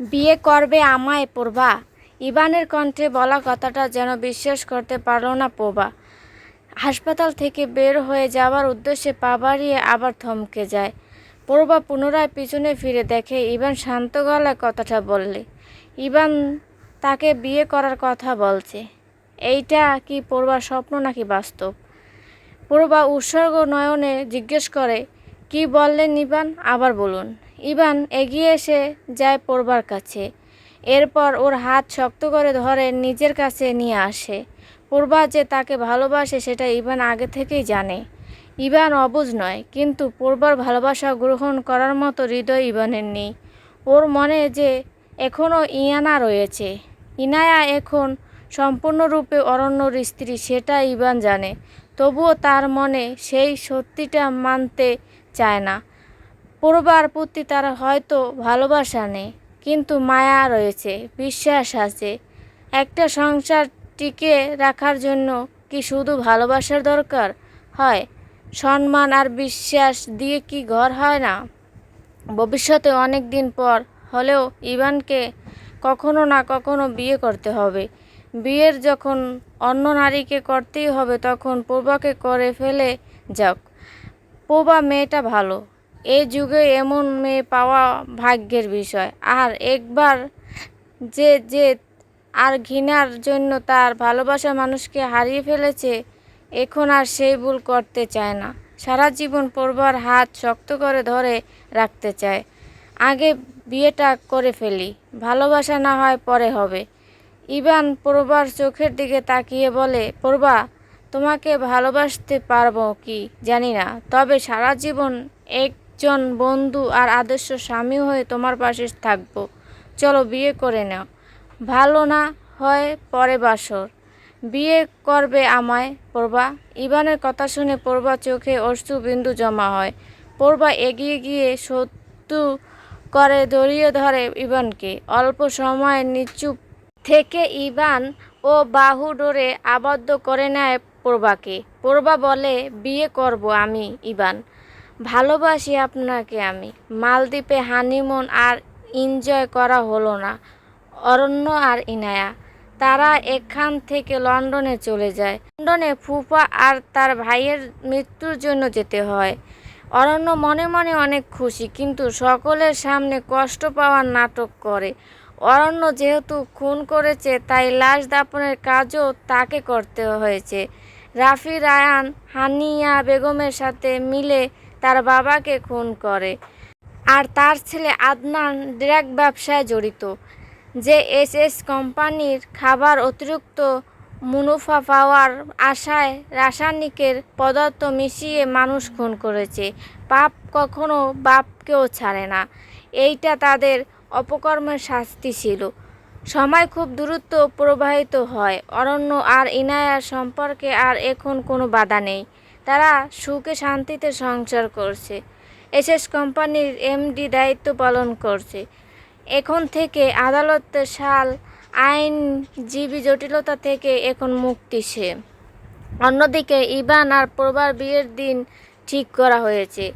বিয়ে করবে আমায় পূর্বা। ইবানের কণ্ঠে বলা কথাটা যেন বিশ্বাস করতে পারল না পোবা। হাসপাতাল থেকে বের হয়ে যাওয়ার উদ্দেশ্যে পা বাড়িয়ে আবার থমকে যায়। পড়বা পুনরায় পিছনে ফিরে দেখে ইবান শান্ত গলায় কথাটা বললে, ইবান, তাকে বিয়ে করার কথা বলছে। এইটা কি পূর্বার স্বপ্ন নাকি বাস্তব? পূর্বা উৎসর্গ নয়নে জিজ্ঞেস করে, কি বললেন ইভান আবার বলুন। ইভান এগিয়ে এসে যায় পড়বার কাছে। এরপর ওর হাত শক্ত করে ধরে নিজের কাছে নিয়ে আসে। পূর্বা যে তাকে ভালোবাসে সেটা ইভান আগে থেকেই জানে। ইভান অবুঝ নয়, কিন্তু পূর্বার ভালোবাসা গ্রহণ করার মতো হৃদয় ইভানের নেই। ওর মনে যে এখনও ইয়ানা রয়েছে। ইনায়া এখন সম্পূর্ণরূপে অরণ্যর স্ত্রী, সেটা ইভান জানে। তবুও তার মনে সেই সত্যিটা মানতে চায় না। পূর্বার প্রতি তার হয়তো ভালোবাসা নেই, কিন্তু মায়া রয়েছে, বিশ্বাস আছে। একটা সংসার টিকে রাখার জন্য কি শুধু ভালোবাসার দরকার? হয়, সম্মান আর বিশ্বাস দিয়ে কি ঘর হয় না? ভবিষ্যতে অনেক দিন পর হলেও ইভানকে কখনো না কখনো বিয়ে করতে হবে। বিয়ের যখন অন্য নারীকে করতেই হবে, তখন পূর্বাকে করে ফেলে যাক। পূবা মেয়েটা ভালো এই যুগে এমন মেয়ে পাওয়া ভাগ্যের বিষয়। আর একবার যে যে আর ঘৃণার জন্য তার ভালোবাসা মানুষকে হারিয়ে ফেলেছে, এখন আর সেই ভুল করতে চায় না। সারা জীবন পূর্বার হাত শক্ত করে ধরে রাখতে চায়। আগে বিয়েটা করে ফেলি, ভালোবাসা না হয় পরে হবে। ইভান পড়বার চোখের দিকে তাকিয়ে বলে পড়বা তোমাকে ভালোবাসতে পারব কি? জানি না। তবে সারা জীবন একজন বন্ধু আর আদর্শ স্বামী হয়ে তোমার পাশে থাকব। চলো বিয়ে করে নাও। ভালো না হয় পরে বাসর। বিয়ে করবে আমায় পূর্বা ইবানের কথা শুনে পূর্বা চোখে অশ্রু বিন্দু জমা হয়। পূর্বা এগিয়ে গিয়ে সত্যু করে জড়িয়ে ধরে ইবানকে অল্প সময় নিচুপ থেকে ইবান ও বাহু ডোরে আবদ্ধ করে নেয় পূর্বাকে পূর্বা বলে, বিয়ে করব আমি, ইভান। ভালোবাসি আপনাকে আমি। মালদ্বীপে হানিমুন আর এনজয় করা হলো না। অরণ্য আর ইনায়া। তারা এখান থেকে লন্ডনে চলে যায়। লন্ডনে ফুফা আর তার ভাইয়ের মৃত্যুর জন্য যেতে হয়। অরণ্য মনে মনে অনেক খুশি, কিন্তু সকলের সামনে কষ্ট পাওয়ার নাটক করে। অরণ্য যেহেতু খুন করেছে, তাই লাশ দাপনের কাজও তাকে করতে হয়েছে। রাফি, রায়ান, হানিয়া বেগমের সাথে মিলে তার বাবাকে খুন করে। আর তার ছেলে আদনান ড্রাগ ব্যবসায় জড়িত, যে এস এস কোম্পানির খাবার অতিরিক্ত মুনাফা পাওয়ার আশায় রাসায়নিকের পদার্থ মিশিয়ে মানুষ খুন করেছে। পাপ কখনো বাপকেও ছাড়ে না। এইটা তাদের অপকর্মের শাস্তি ছিল। সময় খুব দ্রুত প্রবাহিত হয়। অরণ্য আর ইনায়ার সম্পর্কে আর এখন কোনো বাধা নেই। তারা সুখে শান্তিতে সংসার করছে। এসএস কোম্পানির এমডি দায়িত্ব পালন করছে। এখন থেকে আদালতের সাল আইনজীবী জটিলতা থেকে এখন মুক্তি সে। অন্যদিকে ইবান আর প্রবার বিয়ের দিন ঠিক করা হয়েছে।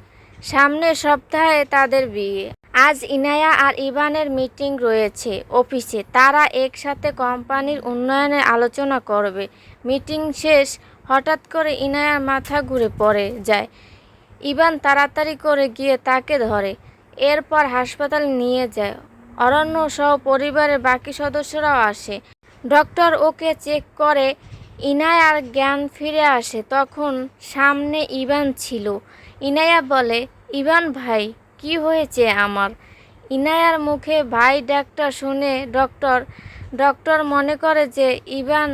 সামনের সপ্তাহে তাদের বিয়ে। আজ ইনায়া আর ইভানের মিটিং রয়েছে অফিসে। তারা একসাথে কোম্পানির উন্নয়নের আলোচনা করবে। মিটিং শেষ, হঠাৎ করে ইনায়ার মাথা ঘুরে পড়ে যায়। ইভান তাড়াতাড়ি করে গিয়ে তাকে ধরে। এরপর হাসপাতালে নিয়ে যায়। অরণ্য সহ পরিবারের বাকি সদস্যরাও আসে। ডক্টর ওকে চেক করে, ইনায়ার জ্ঞান ফিরে আসে। তখন সামনে ইভান ছিল। ইনায়া বলে, ইভান ভাই কি হয়েছে আমার? ইনায়ার মুখে ভাই ডাক্তার শুনে ডক্টর ডক্টর মনে করে যে ইভান,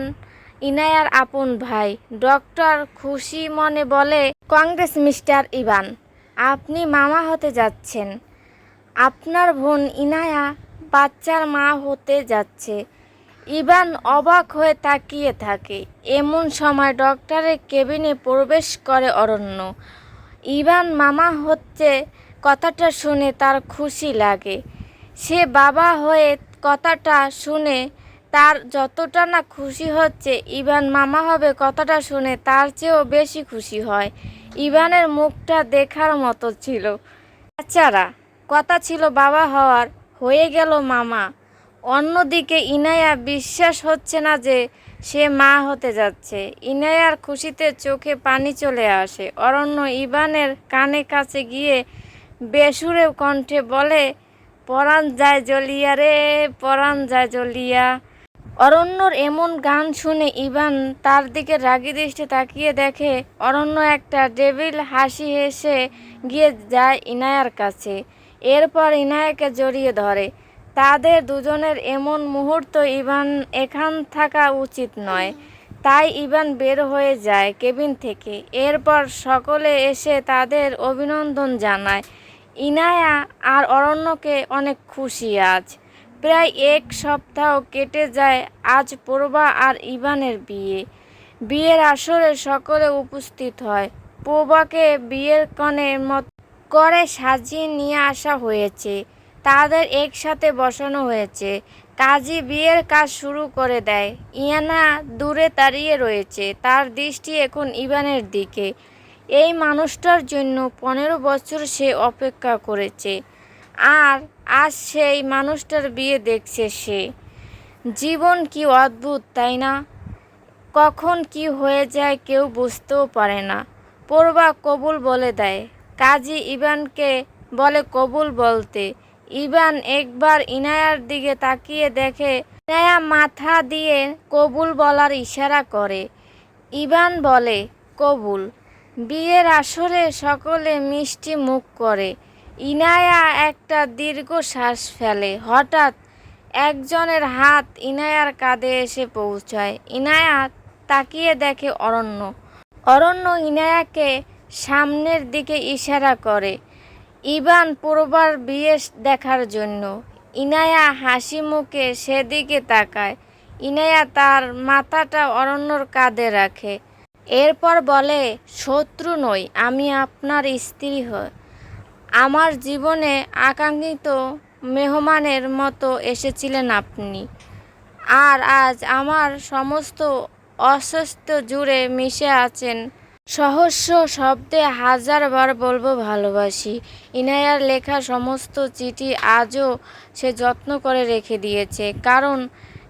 ইনায়ার আপন ভাই। ডক্টর খুশি মনে বলে, কংগ্রেস মিস্টার ইভান, আপনি মামা হতে যাচ্ছেন। আপনার বোন ইনায়া বাচ্চার মা হতে যাচ্ছে। ইভান অবাক হয়ে তাকিয়ে থাকে। এমন সময় ডক্টরের কেবিনে প্রবেশ করে অরণ্য। ইভান মামা হচ্ছে কথাটা শুনে তার খুশি লাগে। সে বাবা হয়ে কথাটা শুনে তার যতটা না খুশি হচ্ছে, ইভান মামা হবে কথাটা শুনে তার চেয়েও বেশি খুশি হয়। ইভানের মুখটা দেখার মতো ছিল। বাচ্চারা কথা ছিল বাবা হওয়ার, হয়ে গেল মামা। অন্যদিকে ইনায়া বিশ্বাস হচ্ছে না যে সে মা হতে যাচ্ছে। ইনায়ার খুশিতে চোখে পানি চলে আসে। অরণ্য ইবানের কানে কাছে গিয়ে বেসুরে কণ্ঠে বলে, পরাণ যায় জ্বলিয়া রে, পরাণ যায় জ্বলিয়া। অরণ্যর এমন গান শুনে ইভান তার দিকে রাগি দৃষ্টি তাকিয়ে দেখে, অরণ্য একটা ডেভিল হাসি হেসে গিয়ে যায় ইনায়ার কাছে। এরপর ইনায়াকে জড়িয়ে ধরে। তাদের দুজনের এমন মুহূর্ত ইভান এখান থাকা উচিত নয়। তাই ইভান বের হয়ে যায় কেবিন থেকে। এরপর সকলে এসে তাদের অভিনন্দন জানায়। ইনায়া আর অরণ্যকে অনেক খুশি আজ। প্রায় এক সপ্তাহ কেটে যায় আজ পূর্বা আর ইভানের বিয়ে। বিয়ের আসরে সকলে উপস্থিত হয়। পূর্বাকে বিয়ের কনের মত করে সাজিয়ে নিয়ে আসা হয়েছে। তাদের একসাথে বসানো হয়েছে। কাজী বিয়ের কাজ শুরু করে দেয়। ইয়ানা দূরে দাঁড়িয়ে রয়েছে। তার দৃষ্টি এখন ইভানের দিকে। এই মানুষটার জন্য পনেরো বছর সে অপেক্ষা করেছে। আর আজ সেই মানুষটার বিয়ে দেখছে সে। জীবন কি অদ্ভুত, তাই না? কখন কি হয়ে যায় কেউ বুঝতেও পারে না। পড়বা কবুল বলে দেয়। কাজী ইবানকে বলে কবুল বলতে। ইবান একবার ইনায়ার দিকে তাকিয়ে দেখে, ইনায়া মাথা দিয়ে কবুল বলার ইশারা করে। ইবান বলে, কবুল। বিয়ের আসরে সকলে মিষ্টি মুখ করে। ইনায়া একটা দীর্ঘ শ্বাস ফেলে। হঠাৎ একজনের হাত ইনায়ার কাঁধে এসে পৌঁছায়। ইনায়া তাকিয়ে দেখে অরণ্য। অরণ্য ইনায়াকে সামনের দিকে ইশারা করে। ইবান পূর্বার বিয়ে দেখার জন্য। ইনায়া হাসি মুখে সেদিকে তাকায়। ইনায়া তার মাথাটা অরণ্যর কাঁধে রাখে। এরপর বলে, শত্রু নই, আমি আপনার স্ত্রী হই। আমার জীবনে আকাঙ্ক্ষিত মেহমানের মতো এসেছিলেন আপনি। আর আজ আমার সমস্ত অস্বস্ত জুড়ে মিশে আছেন। সহস্র শব্দে হাজারবার বলব ভালোবাসি। ইনায়ার লেখা সমস্ত চিঠি আজও সে যত্ন করে রেখে দিয়েছে, কারণ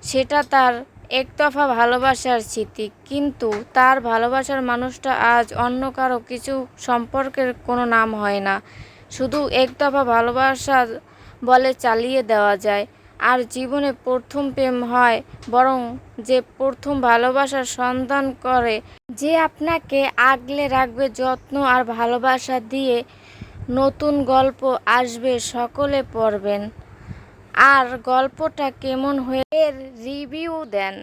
সেটা তার একতফা ভালোবাসার স্মৃতি, কিন্তু তার ভালোবাসার মানুষটা আজ অন্য কারও কিছু সম্পর্কের কোনো নাম হয় না। শুধু একতফা ভালোবাসা বলে চালিয়ে দেওয়া যায়, আর জীবনে প্রথম প্রেম হয়, বরং যে প্রথম ভালোবাসার সন্ধান করে, যে আপনাকে আগলে রাখবে যত্ন আর ভালোবাসা দিয়ে নতুন গল্প আসবে, সকলে পড়বেন। আর গল্পটা কেমন হয়ে এর রিভিউ দেন।